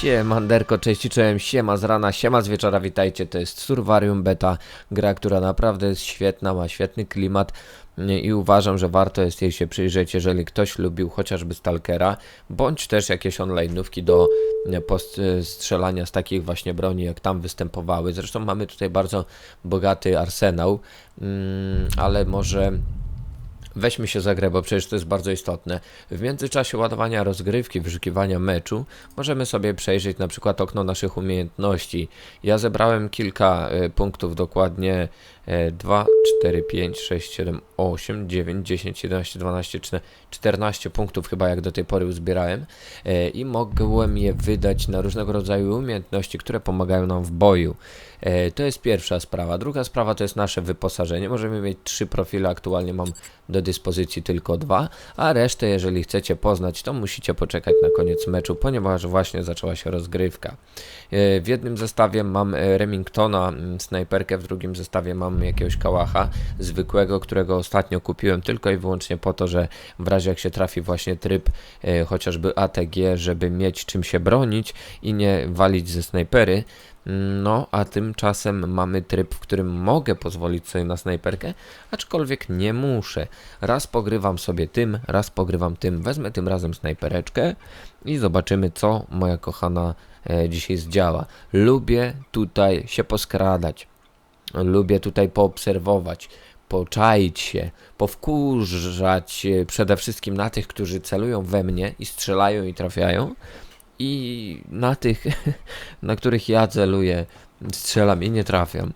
Siemanderko, cześć, czołem, siema z rana, siema z wieczora, witajcie, to jest Survarium Beta, gra, która naprawdę jest świetna, ma świetny klimat. Nie, i uważam, że warto jest jej się przyjrzeć, jeżeli ktoś lubił chociażby Stalkera, bądź też jakieś online'ówki do e, strzelania z takich właśnie broni, jak tam występowały. Zresztą mamy tutaj bardzo bogaty arsenał, mm, ale może Weźmy się za grę, bo przecież to jest bardzo istotne. W międzyczasie ładowania rozgrywki, wyszukiwania meczu, możemy sobie przejrzeć na przykład okno naszych umiejętności. Ja zebrałem kilka e, punktów, dokładnie 2, 4, 5, 6, 7, 8, 9, 10, 11, 12, 13, 14 punktów chyba jak do tej pory uzbierałem e, i mogłem je wydać na różnego rodzaju umiejętności, które pomagają nam w boju. E, To jest pierwsza sprawa. Druga sprawa to jest nasze wyposażenie. Możemy mieć trzy profile, aktualnie mam do dyspozycji tylko dwa, a resztę, jeżeli chcecie poznać, to musicie poczekać na koniec meczu, ponieważ właśnie zaczęła się rozgrywka. E, W jednym zestawie mam Remingtona, mm, snajperkę, w drugim zestawie mam jakiegoś kałacha zwykłego, którego ostatnio kupiłem tylko i wyłącznie po to, że w razie jak się trafi właśnie tryb e, chociażby ATG, żeby mieć czym się bronić i nie walić ze snajpery, no, a tymczasem mamy tryb, w którym mogę pozwolić sobie na snajperkę, aczkolwiek nie muszę. Raz pogrywam sobie tym, raz pogrywam tym. Wezmę tym razem snajpereczkę i zobaczymy, co moja kochana e, dzisiaj zdziała. Lubię tutaj się poskradać. Lubię tutaj poobserwować, poczaić się, powkurzać e, przede wszystkim na tych, którzy celują we mnie i strzelają i trafiają i na tych, na których ja celuję, strzelam i nie trafiam.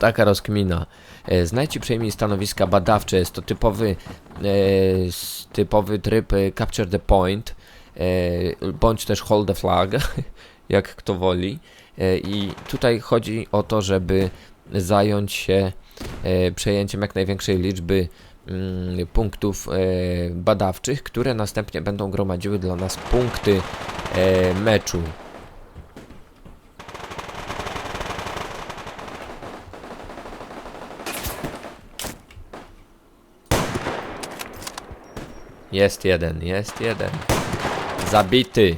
Taka rozkmina. E, Znajdź i przejmij stanowiska badawcze. Jest to typowy, e, typowy tryb Capture the Point, bądź też Hold the Flag, jak kto woli. E, I tutaj chodzi o to, żeby zająć się e, przejęciem jak największej liczby mm, punktów e, badawczych, które następnie będą gromadziły dla nas punkty meczu. Jest jeden, jest jeden. Zabity.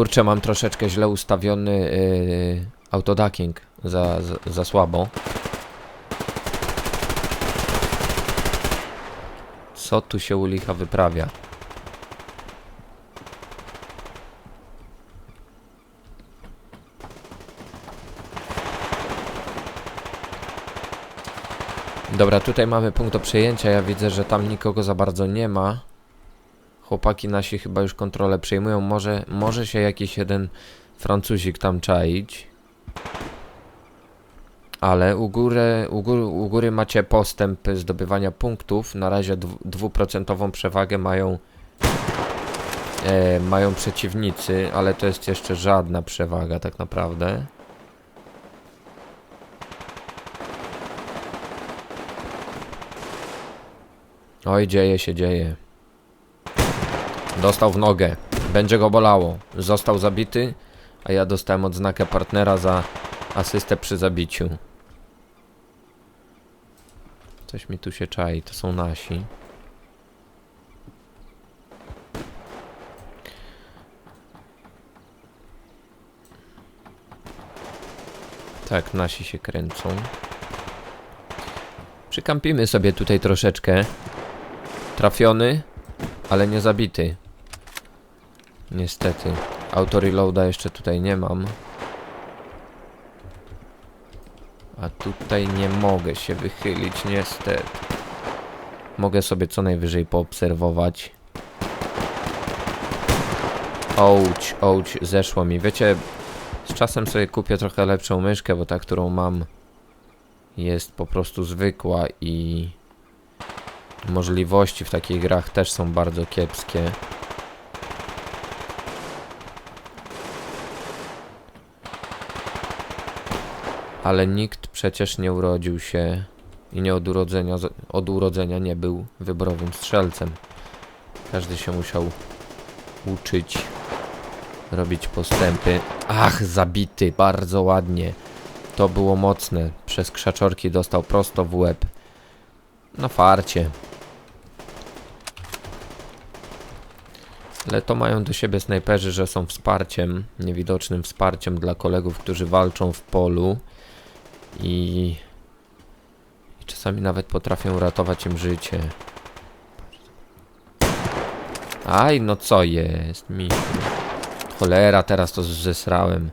Kurczę, mam troszeczkę źle ustawiony yy, autoducking za, za, za słabo. Co tu się u licha wyprawia? Dobra, tutaj mamy punkt do przejęcia. Ja widzę, że tam nikogo za bardzo nie ma. Chłopaki nasi chyba już kontrolę przejmują. Może, może się jakiś jeden Francuzik tam czaić. Ale u góry, u, góry, u góry macie postęp zdobywania punktów. Na razie dwu- dwuprocentową przewagę mają e, mają przeciwnicy, ale to jest jeszcze żadna przewaga tak naprawdę. Oj, dzieje się, dzieje. Dostał w nogę. Będzie go bolało. Został zabity, a ja dostałem odznakę partnera za asystę przy zabiciu. Coś mi tu się czai, to są nasi. Tak, nasi się kręcą. Przykampimy sobie tutaj troszeczkę. Trafiony, ale nie zabity. Niestety. Autoreloada jeszcze tutaj nie mam. A tutaj nie mogę się wychylić, niestety. Mogę sobie co najwyżej poobserwować. Ouch, ouch, zeszło mi. Wiecie, z czasem sobie kupię trochę lepszą myszkę, bo ta, którą mam jest po prostu zwykła i możliwości w takich grach też są bardzo kiepskie. Ale nikt przecież nie urodził się i nie od urodzenia, od urodzenia nie był wyborowym strzelcem. Każdy się musiał uczyć, robić postępy. Ach, zabity, bardzo ładnie. To było mocne. Przez krzaczorki dostał prosto w łeb. Na farcie. Ale to mają do siebie snajperzy, że są wsparciem, niewidocznym wsparciem dla kolegów, którzy walczą w polu i, i czasami nawet potrafią ratować im życie. Aj, no co jest, mi. Cholera, teraz to zesrałem.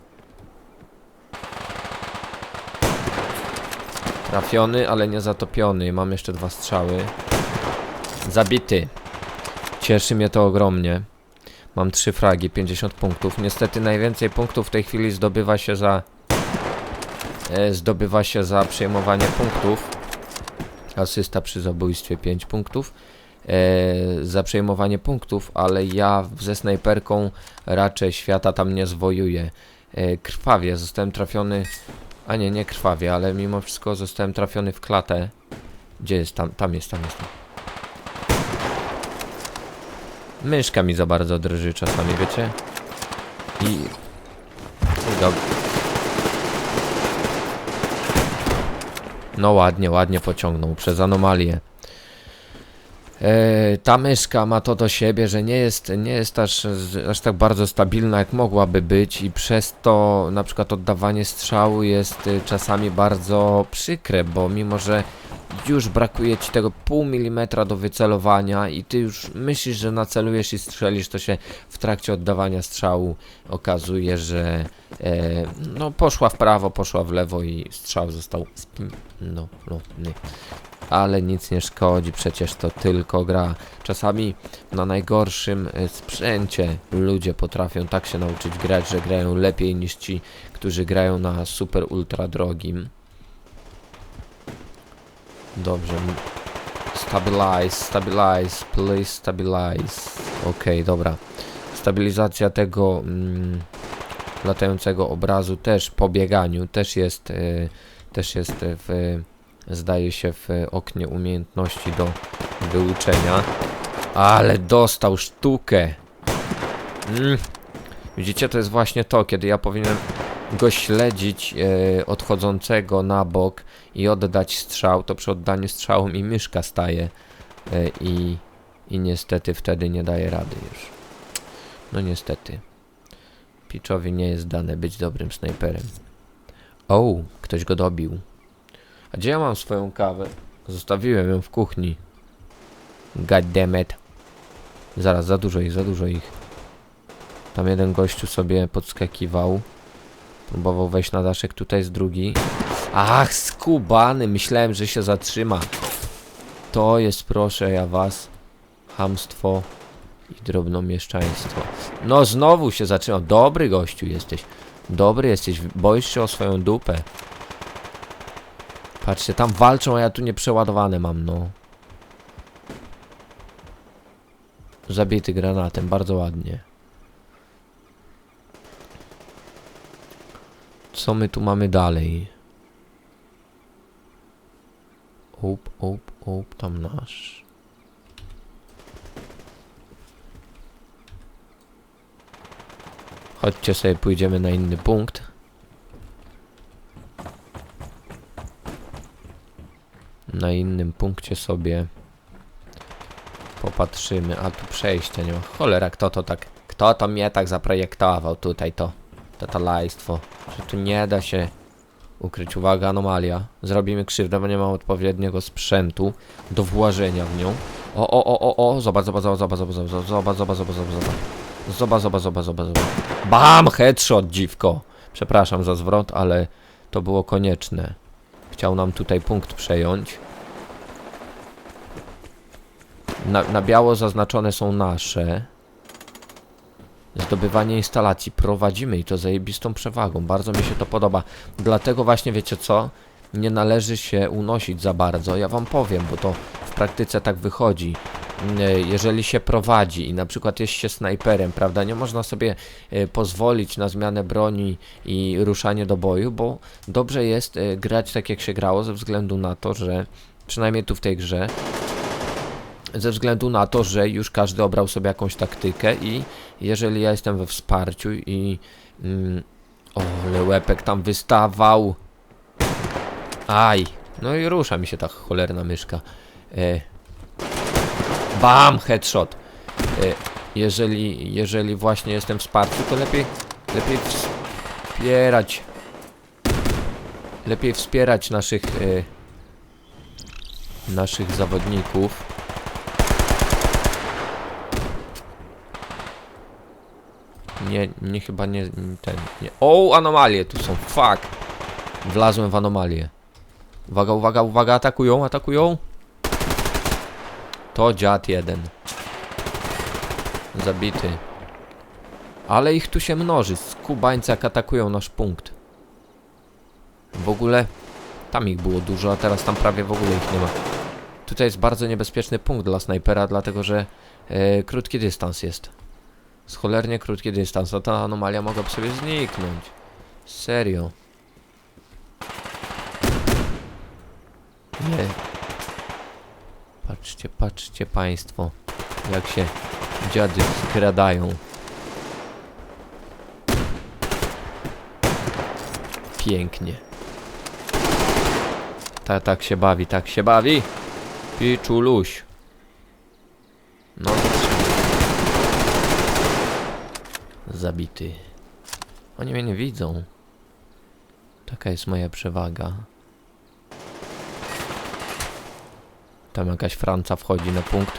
Trafiony, ale nie zatopiony. Mam jeszcze dwa strzały. Zabity. Cieszy mnie to ogromnie. Mam trzy fragi, 50 punktów. Niestety najwięcej punktów w tej chwili zdobywa się za... E, zdobywa się za przejmowanie punktów. Asysta przy zabójstwie 5 punktów. E, za przejmowanie punktów, ale ja ze snajperką raczej świata tam nie zwojuję. E, krwawie, zostałem trafiony... A nie, nie krwawie, ale mimo wszystko zostałem trafiony w klatę. Gdzie jest? Tam, tam jest, tam jest. Tam. Myszka mi za bardzo drży czasami, wiecie? I... I dob- No ładnie, ładnie pociągnął przez anomalię. E, ta myszka ma to do siebie, że nie jest, nie jest aż, aż tak bardzo stabilna jak mogłaby być i przez to na przykład oddawanie strzału jest y, czasami bardzo przykre, bo mimo, że już brakuje ci tego pół milimetra do wycelowania i ty już myślisz, że nacelujesz i strzelisz, to się w trakcie oddawania strzału okazuje, że e, no poszła w prawo, poszła w lewo i strzał został no, no, nie. Ale nic nie szkodzi, przecież to tylko gra. Czasami na najgorszym e, sprzęcie ludzie potrafią tak się nauczyć grać, że grają lepiej niż ci, którzy grają na super ultra drogim. Dobrze. Stabilize, stabilize, please stabilize. Okej, dobra. Stabilizacja tego mm, latającego obrazu też po bieganiu też jest, y, też jest w, zdaje się w oknie umiejętności do wyuczenia. Ale dostał sztukę. Mm. Widzicie, to jest właśnie to, kiedy ja powinienem go śledzić e, odchodzącego na bok i oddać strzał, to przy oddaniu strzału mi myszka staje e, i, i niestety wtedy nie daje rady już. No niestety. Piczowi nie jest dane być dobrym snajperem. O, ktoś go dobił. A gdzie ja mam swoją kawę? Zostawiłem ją w kuchni. God damn it. Zaraz, za dużo ich, za dużo ich. Tam jeden gościu sobie podskakiwał. Próbował wejść na daszek, tutaj jest drugi. Ach, skubany, myślałem, że się zatrzyma. To jest, proszę ja was, hamstwo i drobnomieszczaństwo. No, znowu się zatrzymał. Dobry gościu jesteś. Dobry jesteś, boisz się o swoją dupę. Patrzcie, tam walczą, a ja tu nieprzeładowane mam, no. Zabity granatem, bardzo ładnie. Co my tu mamy dalej? Up, up, up, tam nasz. Chodźcie sobie, pójdziemy na inny punkt. Na innym punkcie sobie popatrzymy. A tu przejścia nie ma. Cholera, kto to tak... Kto to mnie tak zaprojektował tutaj to? Tatalajstwo. Że tu nie da się ukryć. Uwaga, anomalia. Zrobimy krzywdę, bo nie mam odpowiedniego sprzętu do włażenia w nią. O, o, o, o, o, zobacz, zobacz, zobacz, zobacz, zobacz, zobacz, zobacz, zobacz, zobacz. Zobacz, zobacz, zobacz, zobacz, zobacz. BAM! Headshot, dziwko. Przepraszam za zwrot, ale to było konieczne. Chciał nam tutaj punkt przejąć. Na, na biało zaznaczone są nasze. Zdobywanie instalacji prowadzimy i to zajebistą przewagą. Bardzo mi się to podoba. Dlatego właśnie wiecie co? Nie należy się unosić za bardzo. Ja wam powiem, bo to w praktyce tak wychodzi. Mm, Jeżeli się prowadzi i na przykład jest się snajperem, prawda? Nie można sobie e, pozwolić na zmianę broni i ruszanie do boju, bo dobrze jest e, grać tak jak się grało ze względu na to, że przynajmniej tu w tej grze ze względu na to, że już każdy obrał sobie jakąś taktykę i jeżeli ja jestem we wsparciu i mm, o, ale łepek tam wystawał. Aj, no i rusza mi się ta cholerna myszka. E, bam, headshot. E, jeżeli, jeżeli właśnie jestem wsparty, to lepiej, lepiej wspierać, lepiej wspierać naszych, e, naszych zawodników. Nie, nie chyba nie, ten, nie. O, anomalie tu są, fuck. Wlazłem w anomalię. Uwaga, uwaga, uwaga, atakują, atakują. To dziad jeden. Zabity. Ale ich tu się mnoży. Skubańcy jak atakują nasz punkt. W ogóle tam ich było dużo, a teraz tam prawie w ogóle ich nie ma. Tutaj jest bardzo niebezpieczny punkt dla snajpera, dlatego że e, krótki dystans jest. Z cholernie krótki dystans, a ta anomalia mogłaby sobie zniknąć. Serio. Nie. Patrzcie, patrzcie państwo, jak się dziady skradają. Pięknie. Ta, tak się bawi, tak się bawi. Piczuluś. No zatrzymaj. Zabity. Oni mnie nie widzą. Taka jest moja przewaga. Tam jakaś Franca wchodzi na punkt.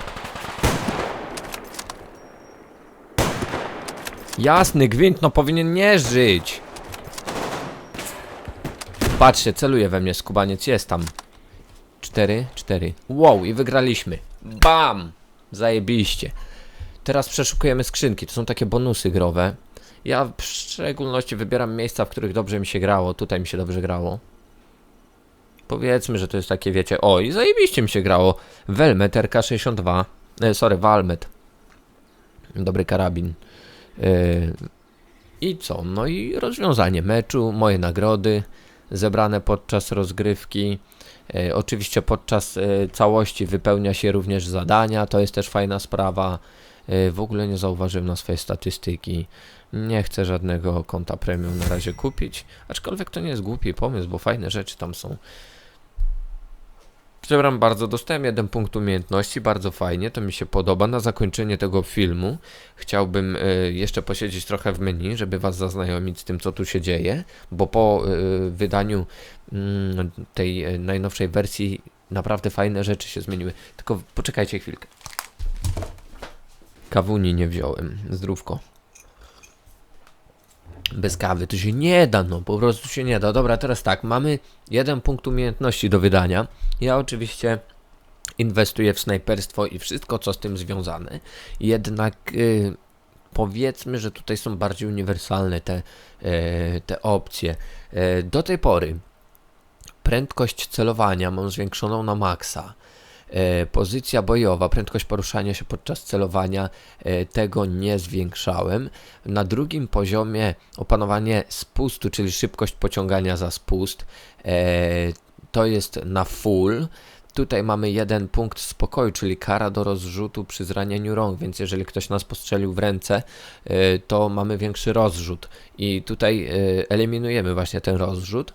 Jasny gwint, no powinien nie żyć. Patrzcie, celuje we mnie skubaniec, jest tam. Cztery, cztery. Wow, i wygraliśmy. Bam! Zajebiście. Teraz przeszukujemy skrzynki, to są takie bonusy growe. Ja w szczególności wybieram miejsca, w których dobrze mi się grało. Tutaj mi się dobrze grało. Powiedzmy, że to jest takie, wiecie, o i zajebiście mi się grało. Velmet RK62, e, sorry, Valmet. Dobry karabin. E, I co? No i rozwiązanie meczu, moje nagrody zebrane podczas rozgrywki. E, oczywiście podczas e, całości wypełnia się również zadania, to jest też fajna sprawa. E, w ogóle nie zauważyłem na swoje statystyki. Nie chcę żadnego konta premium na razie kupić, aczkolwiek to nie jest głupi pomysł, bo fajne rzeczy tam są. Przepraszam bardzo, dostałem jeden punkt umiejętności, bardzo fajnie, to mi się podoba. Na zakończenie tego filmu chciałbym y, jeszcze posiedzieć trochę w menu, żeby Was zaznajomić z tym, co tu się dzieje, bo po y, wydaniu y, tej najnowszej wersji naprawdę fajne rzeczy się zmieniły. Tylko poczekajcie chwilkę. Kawuni nie wziąłem, zdrówko. Bez kawy to się nie da, no po prostu się nie da. Dobra, teraz tak, mamy jeden punkt umiejętności do wydania. Ja oczywiście inwestuję w snajperstwo i wszystko, co z tym związane. Jednak y, powiedzmy, że tutaj są bardziej uniwersalne te, y, te opcje. Y, do tej pory prędkość celowania mam zwiększoną na maksa. E, pozycja bojowa, prędkość poruszania się podczas celowania, e, tego nie zwiększałem. Na drugim poziomie opanowanie spustu, czyli szybkość pociągania za spust, e, to jest na full. Tutaj mamy jeden punkt spokoju, czyli kara do rozrzutu przy zranieniu rąk, więc jeżeli ktoś nas postrzelił w ręce, to mamy większy rozrzut i tutaj eliminujemy właśnie ten rozrzut.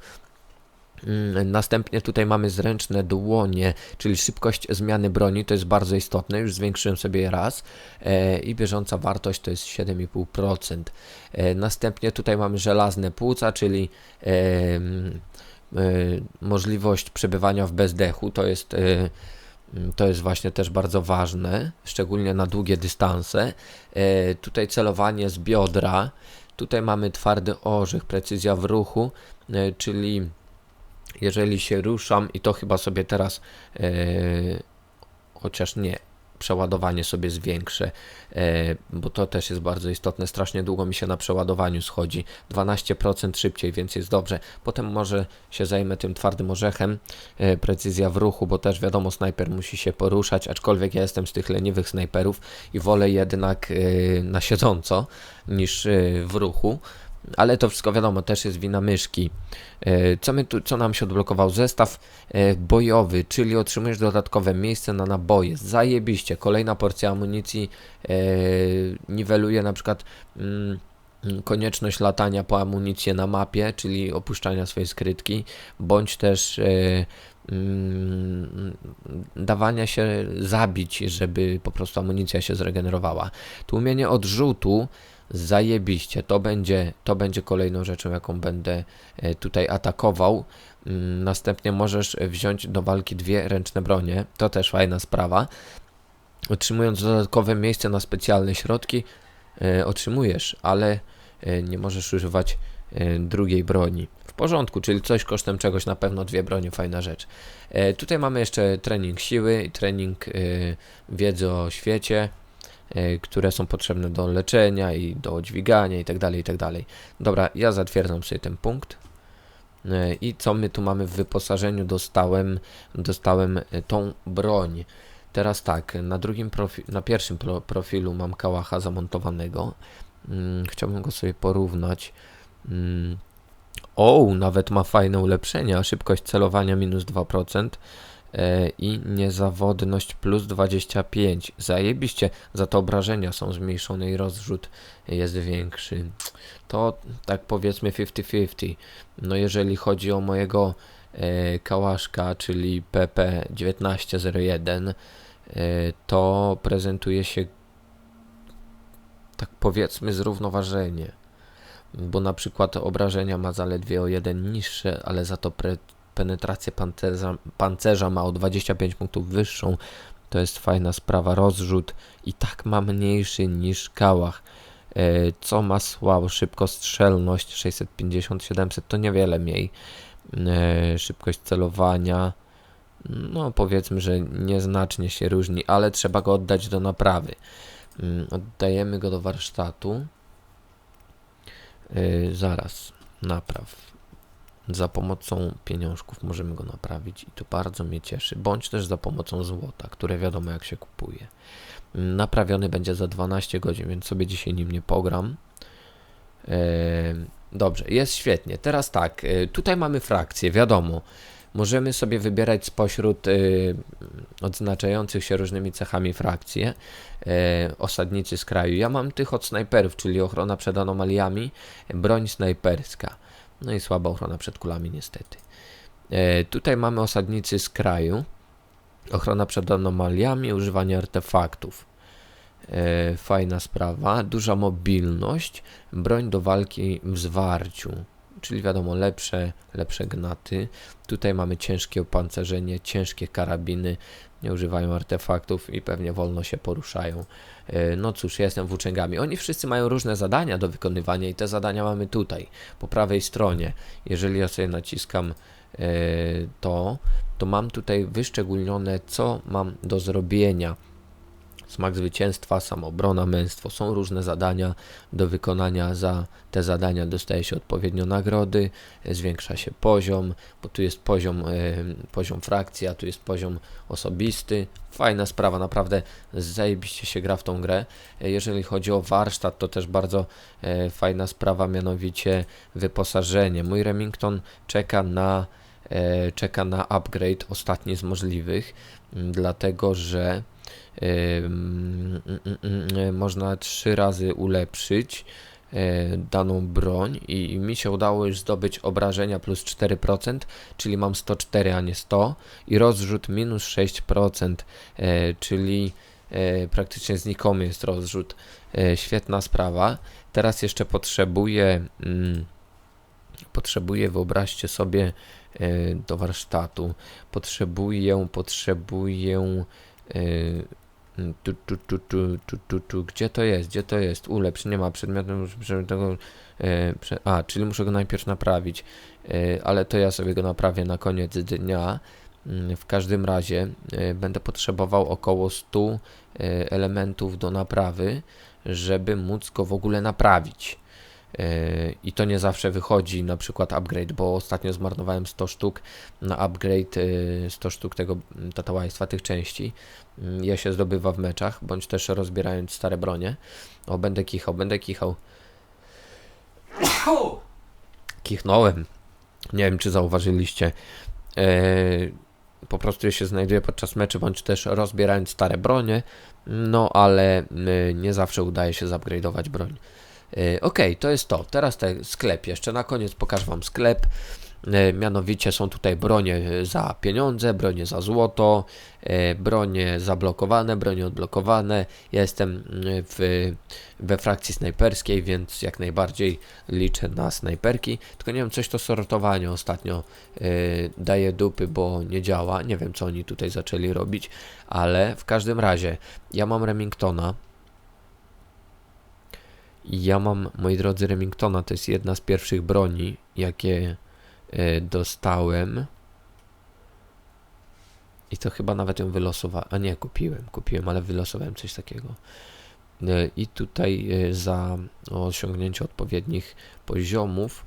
Mm, następnie tutaj mamy zręczne dłonie, czyli szybkość zmiany broni, to jest bardzo istotne, już zwiększyłem sobie raz e, i bieżąca wartość to jest 7,5%. E, następnie tutaj mamy żelazne płuca, czyli e, możliwość przebywania w bezdechu, to jest to jest właśnie też bardzo ważne, szczególnie na długie dystanse. Tutaj celowanie z biodra. Tutaj mamy twardy orzech, precyzja w ruchu, czyli jeżeli się ruszam i to chyba sobie teraz, e, chociaż nie, przeładowanie sobie zwiększę, e, bo to też jest bardzo istotne. Strasznie długo mi się na przeładowaniu schodzi, 12% szybciej, więc jest dobrze. Potem może się zajmę tym twardym orzechem, e, precyzja w ruchu, bo też wiadomo, snajper musi się poruszać, aczkolwiek ja jestem z tych leniwych snajperów i wolę jednak e, na siedząco niż e, w ruchu ale to wszystko wiadomo, też jest wina myszki. E, co, my tu, co nam się odblokował? Zestaw e, bojowy, czyli otrzymujesz dodatkowe miejsce na naboje. Zajebiście. Kolejna porcja amunicji e, niweluje na przykład mm, konieczność latania po amunicję na mapie, czyli opuszczania swojej skrytki, bądź też mm, dawania się zabić, żeby po prostu amunicja się zregenerowała. Tłumienie odrzutu zajebiście. To będzie, to będzie kolejną rzeczą, jaką będę e, tutaj atakował. Mm, Następnie możesz wziąć do walki dwie ręczne bronie. To też fajna sprawa. Otrzymując dodatkowe miejsce na specjalne środki, e, otrzymujesz, ale e, nie możesz używać drugiej broni. W porządku, czyli coś kosztem czegoś, na pewno dwie bronie, fajna rzecz. Tutaj mamy jeszcze trening siły, trening wiedzy o świecie, które są potrzebne do leczenia i do dźwigania i tak dalej, i tak dalej. Dobra, ja zatwierdzam sobie ten punkt. E, I co my tu mamy w wyposażeniu? Dostałem, dostałem e, tą broń. Teraz tak, na drugim na pierwszym pro profilu mam kałacha zamontowanego. Mm, chciałbym go sobie porównać. Mm. O, nawet ma fajne ulepszenia. Szybkość celowania minus 2% e, i niezawodność plus 25. Zajebiście, za to obrażenia są zmniejszone i rozrzut jest większy. To tak powiedzmy 50-50. No jeżeli chodzi o mojego e, kałaszka, czyli PP1901, e, to prezentuje się tak powiedzmy zrównoważenie. Bo na przykład obrażenia ma zaledwie o jeden niższe, ale za to pre, penetrację pancerza, pancerza ma o 25 punktów wyższą. To jest fajna sprawa. Rozrzut i tak ma mniejszy niż kałach. E, co ma słabo? Szybkostrzelność 650-700 to niewiele mniej. E, szybkość celowania no powiedzmy, że nieznacznie się różni, ale trzeba go oddać do naprawy. Mm, Oddajemy go do warsztatu. Yy, zaraz, napraw. Za pomocą pieniążków możemy go naprawić i to bardzo mnie cieszy. Bądź też za pomocą złota, które wiadomo jak się kupuje. Naprawiony będzie za 12 godzin, więc sobie dzisiaj nim nie pogram. Dobrze, jest świetnie. Teraz tak, yy, tutaj mamy frakcję, wiadomo. Możemy sobie wybierać spośród y, odznaczających się różnymi cechami frakcje y, osadnicy z kraju. Ja mam tych od snajperów, czyli ochrona przed anomaliami, broń snajperska. No i słaba ochrona przed kulami niestety. Y, tutaj mamy osadnicy z kraju, ochrona przed anomaliami, używanie artefaktów. Y, fajna sprawa, duża mobilność, broń do walki w zwarciu czyli wiadomo, lepsze, lepsze gnaty. Tutaj mamy ciężkie opancerzenie, ciężkie karabiny, nie używają artefaktów i pewnie wolno się poruszają. E, No cóż, ja jestem włóczęgami. Oni wszyscy mają różne zadania do wykonywania i te zadania mamy tutaj, po prawej stronie. Jeżeli ja sobie naciskam e, to, to mam tutaj wyszczególnione, co mam do zrobienia. Smak zwycięstwa, samobrona, męstwo. Są różne zadania do wykonania. Za te zadania dostaje się odpowiednio nagrody, zwiększa się poziom, bo tu jest poziom, e, poziom frakcji, a tu jest poziom osobisty. Fajna sprawa, naprawdę zajebiście się gra w tą grę. E, Jeżeli chodzi o warsztat, to też bardzo e, fajna sprawa, mianowicie wyposażenie. Mój Remington czeka na czeka na upgrade, ostatni z możliwych, dlatego że można trzy razy ulepszyć daną broń i mi się udało już zdobyć obrażenia plus 4%, czyli mam 104, a nie 100 i rozrzut minus 6%, e, czyli praktycznie znikomy jest rozrzut. Świetna sprawa. Teraz jeszcze potrzebuję mm, potrzebuję, wyobraźcie sobie do warsztatu, potrzebuję, potrzebuję Tu, tu, tu, tu, tu, tu, tu. Gdzie to jest? Gdzie to jest? Ulepsz, nie ma przedmiotu żeby tego. E, prze, a, czyli muszę go najpierw naprawić. E, ale to ja sobie go naprawię na koniec dnia. W każdym razie będę potrzebował około 100 e, elementów do naprawy, żeby móc go w ogóle naprawić. E, I to nie zawsze wychodzi, na przykład upgrade, bo ostatnio zmarnowałem 100 sztuk na upgrade, e, 100 sztuk tego mm, tatałaństwa, tych części. Mm, Je się zdobywa w meczach, bądź też rozbierając stare bronie. O, będę kichał, będę kichał. Kichnąłem. Nie wiem, czy zauważyliście. E, po prostu się znajduje podczas meczy, bądź też rozbierając stare bronie. No, ale nie zawsze udaje się zupgrade'ować broń. Yy, Okej, to jest to. Teraz ten sklep. Jeszcze na koniec pokażę Wam sklep. Yy, Mianowicie są tutaj bronie za pieniądze, bronie za złoto, yy, bronie zablokowane, bronie odblokowane. Ja jestem w, we frakcji snajperskiej, więc jak najbardziej liczę na snajperki. Tylko nie wiem, coś to sortowanie ostatnio daje dupy, bo nie działa. Nie wiem, co oni tutaj zaczęli robić, ale w każdym razie ja mam Remingtona. Ja mam, moi drodzy, Remingtona. To jest jedna z pierwszych broni, jakie e, dostałem. I to chyba nawet ją wylosowałem. A nie, kupiłem, kupiłem, ale wylosowałem coś takiego. E, I tutaj e, za osiągnięcie odpowiednich poziomów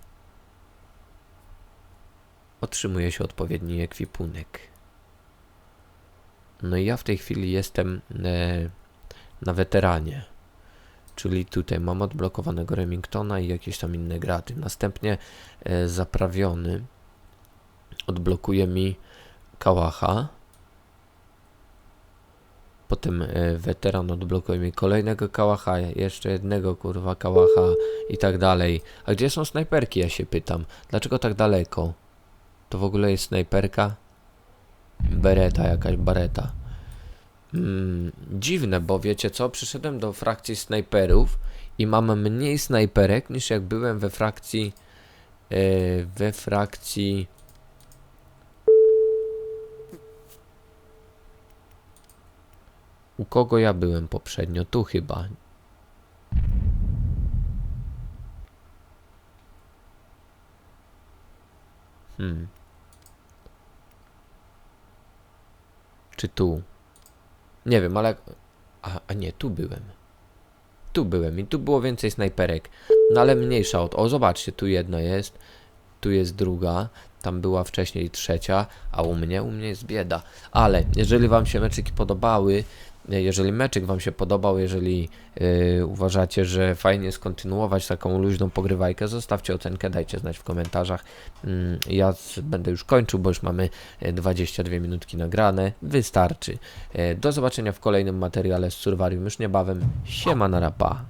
otrzymuje się odpowiedni ekwipunek. No i ja w tej chwili jestem na weteranie. Czyli tutaj mam odblokowanego Remingtona i jakieś tam inne graty. Następnie e, zaprawiony odblokuje mi Kałacha. Potem e, weteran odblokuje mi kolejnego Kałacha, jeszcze jednego kurwa Kałacha i tak dalej. A gdzie są snajperki, ja się pytam. Dlaczego tak daleko? To w ogóle jest snajperka? Bereta, jakaś bareta. Mm, dziwne, bo wiecie co? Przyszedłem do frakcji snajperów i mam mniej snajperek niż jak byłem we frakcji. e, we frakcji. U kogo ja byłem poprzednio? Tu chyba. Hmm. Czy tu? Nie wiem, ale. A, a nie, tu byłem. Tu byłem i tu było więcej snajperek. No ale mniejsza od. O, zobaczcie, tu jedna jest. Tu jest druga. Tam była wcześniej trzecia, a u mnie, u mnie jest bieda. Ale jeżeli Wam się meczyki podobały, jeżeli meczyk Wam się podobał, jeżeli e, uważacie, że fajnie jest kontynuować taką luźną pogrywajkę, zostawcie ocenkę, dajcie znać w komentarzach. Mm, Ja będę już kończył, bo już mamy e, 22 minutki nagrane. Wystarczy. E, Do zobaczenia w kolejnym materiale z Survarium już niebawem. Siema na rapa.